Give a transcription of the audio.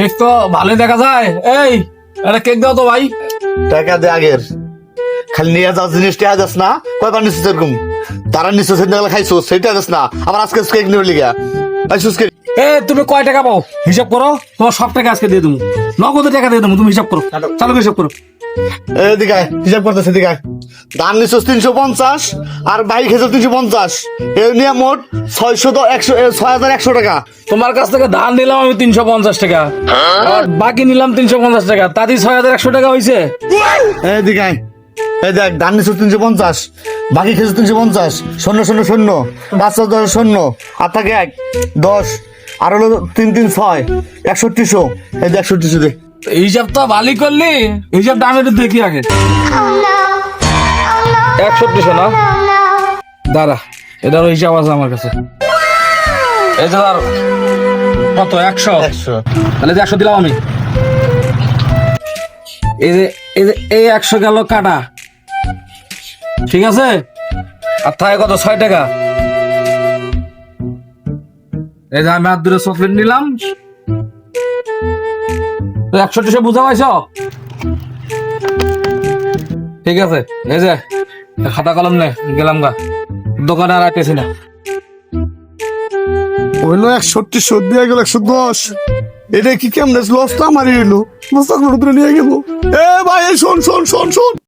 Cake তো ভালোই দেখা যায়। এই একটা কেক দাও তো ভাই। টাকা দে আগের। খালি নিয়ে যাও জিনিস টেয়া যাস না। কয়বার নিচ্ছিস এরকম? তারা নিচ্ছিস সেদিন খাইছো সেটা যাস না। আবার আজকে কেক নিয়ে লিগা। পাইছিস কেক। এ তুমি কয় টাকা পাও? হিসাব করো। তোমার সব টাকা আজকে দিয়ে দেবো। নগদে টাকা দিয়ে দেবো তুমি হিসাব করো। চালু হিসাব করো। এদিকে হিসাব করতেছে এদিকে। ধান নিচ্ছিস তিনশো পঞ্চাশ আর বাইক খেয়েছো তিনশো পঞ্চাশ। এ নিয়ে মোট ছয়শো তো একশো ছয় হাজার একশো টাকা। তোমার কাছ থেকে ধান নিলাম আমি তিনশো পঞ্চাশ টাকা। আর বাকি নিলাম তিনশো পঞ্চাশ টাকা। তাতেই ছয় হাজার একশো টাকা হয়েছে এদিকে। এই দেখ ধান নিচ্ছিস তিনশো পঞ্চাশ বাকি খেয়েছো তিনশো পঞ্চাশ শূন্য শূন্য শূন্য পাঁচ হাজার শূন্য আর থাকে এক দশ আর হলো তিন তিন ছয় একষট্টিশো। এই যে একষট্টিশো দে। হিসাব তো ভালোই করলি। হিসাবটা আমি একটু দেখি আগে। একষট্টিশো না? দাঁড়া এটারও হিসাব আছে আমার কাছে। এই যে ধর কত একশো? একশো। তাহলে যে একশো দিলাম আমি। এই যে এই যে এই একশো গেল কাটা। ঠিক আছে? আর থাকে কত ছয় টাকা? এই যে আমি হাত ধরে চকলেট নিলাম। একশো টিশো বুঝা পাইছ? ঠিক আছে এই যে। খাতা কলম নে, গেলাম গা। দোকানে আর আইতেছি না। হইল একষট্টি, শোধ দিয়ে গেল একশো দশ। এটা কি কেমন লসটা মারি এলো মস্তাক নিয়ে গেল। এ ভাই শোন শোন শোন শোন।